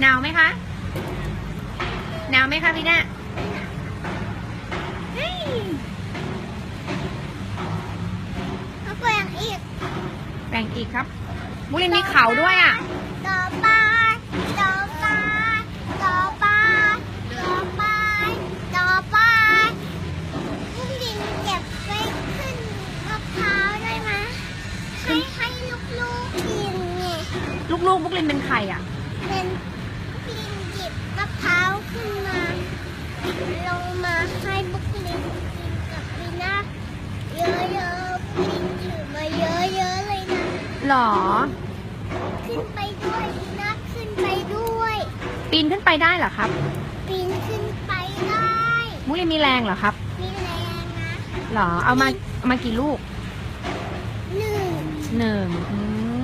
หนาวไหมคะ หนาวไหมคะพี่น่าเฮ้ยเอาแกว่งอีก แบ่งอีกครับบุรินทร์มีเขาด้วยอะต่อไปต่อไปต่อไปต่อไปต่อไปผู้หญิงเก็บไปขึ้นมะพร้าวได้ไหมให้ให้ลูกๆกินไงลูกๆบุรินทร์เป็นใครอะ เป็นผู้หญิงหยิบมะพร้าวขึ้นมา ลงมาให้บุกลินกินกับปีนาเยอะๆบุกลินถือมาเยอะๆเลยนะ หรอ ขึ้นไปด้วยปีนาขึ้นไปด้วย ปีนขึ้นไปได้เหรอครับ ปีนขึ้นไปได้บุรินทร์มีแรงเหรอครับ มีแรงนะหรอ เอามาเอามากี่ลูกหนึ่งหนึ่งอื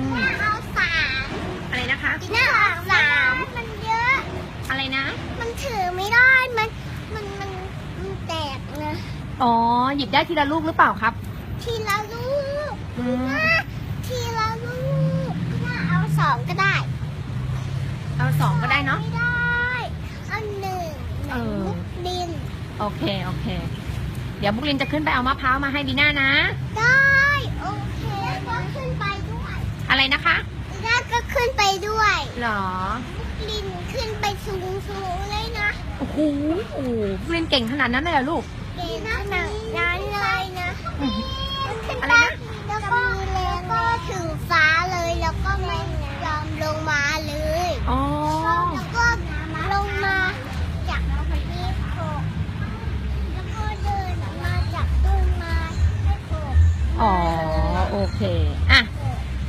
มถ้าเอาสามอะไรนะคะปีนาเอาสามมันเยอะ อะไรนะ มันถือไม่ได้ มันมันมันมันแตกนะ อ๋อ หยิบได้ทีละลูกหรือเปล่าครับ ทีละลูกอืม นะทีละลูกน่าเอาสองก็ได้เอาสองก็ได้เนาะ ไม่ได้เอาหนึ่งเออลูกดิน โอเค โอเค เดี๋ยวบุรินทร์จะขึ้นไปเอามะพร้าวมาให้บีน่านะ ได้โอเคก็ขึ้นไปด้วยอะไรนะคะน่าก็ขึ้นไปด้วยหรอ ลูกดินขึ้นไปสูงสูงๆเลยนะโอ้โห โอ้โหบุรินทร์เก่งขนาดนั้นเลยเหรอลูก เก่งขนาดนั้นเลยนะ อืม ขึ้น อะไร ไป นะ แล้วก็แล้วก็ถึงฟ้าเลยแล้วก็ไม่ยอมลงมาเลย อ๋อ แล้วก็ลงมาจากที่โขกแล้วก็เดินมาจากต้นไม้ให้โขก อ๋อ โอเค อะ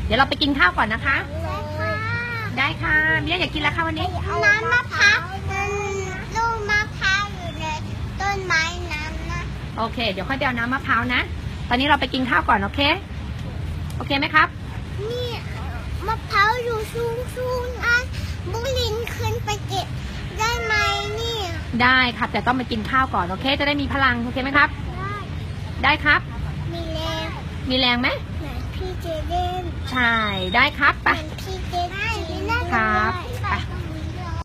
เดี๋ยวเราไปกินข้าวก่อนนะคะเลยค่ะได้ค่ะบีน่าอยากกินแล้วค่ะวันนี้ น้ำมะพร้าวมันลูกมะพร้าวอยู่ในต้นไม้นั้นนะโอเค เดี๋ยวค่อยไปเอาน้ำมะพร้าวนะ ตอนนี้เราไปกินข้าวก่อนโอเค โอเคไหมครับ นี่มะพร้าวอยู่สูงสูงๆนะบุลินขึ้นไปเก็บได้ไหมเนี่ยได้ครับ แต่ต้องไปกินข้าวก่อนโอเค จะได้มีพลังโอเคไหมครับ ได้ได้ครับ มีแรงมีแรงไหมเหมือนพี่เจเด่นใช่ได้ครับเหไปมือนพี่เจเด่นครับได้